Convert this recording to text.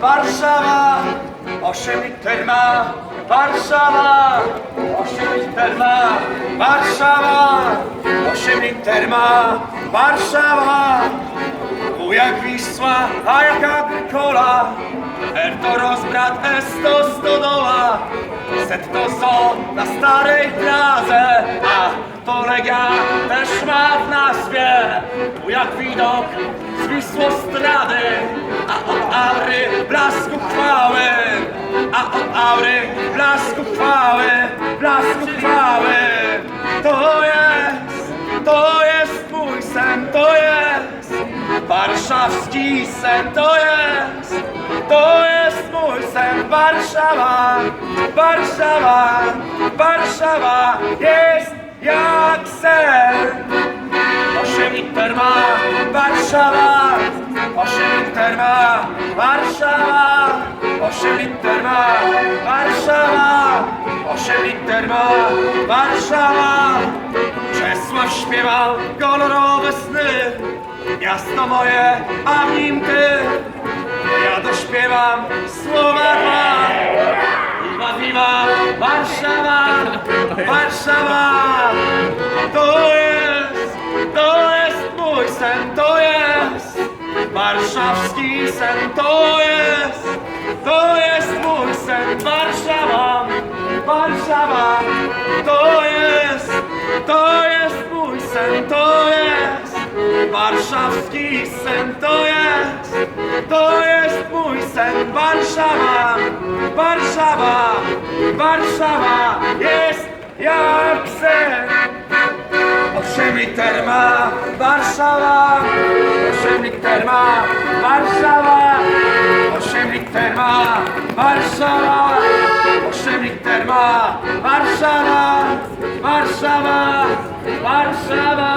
Warszawa, 8 liter ma, Warszawa, 8 liter ma, Warszawa, 8 liter ma, Warszawa, Wujek Wisła, a jaka Agrykola, R to rozbrat, S to stodoła, Z to so na starej drodze, a to Legia też ma w nazwie, jak widok z od aury blasku chwały, a od aury blasku chwały, blasku chwały, to jest, to jest mój sen, to jest warszawski sen, to jest, to jest mój sen, Warszawa, Warszawa, Warszawa jest jak sen. Osiem liter ma Warszawa, liter Warszawa, osiem liter ma Warszawa, osiem liter ma Warszawa. Czesław śpiewał kolorowe sny, miasto moje, a w nim ty. Ja dośpiewam słowa dwa. Viva, Warszawa, Warszawa, warszawski sen, to jest, to jest mój sen, Warszawa, Warszawa, to jest, to jest mój sen, to jest. Warszawski sen, to jest, to jest mój sen, Warszawa, Warszawa, Warszawa jest jak sen. Osiem liter ma Warszawa, osiem liter ma Warszawa, osiem liter ma Warszawa, osiem liter ma Warszawa, Warszawa, Warszawa.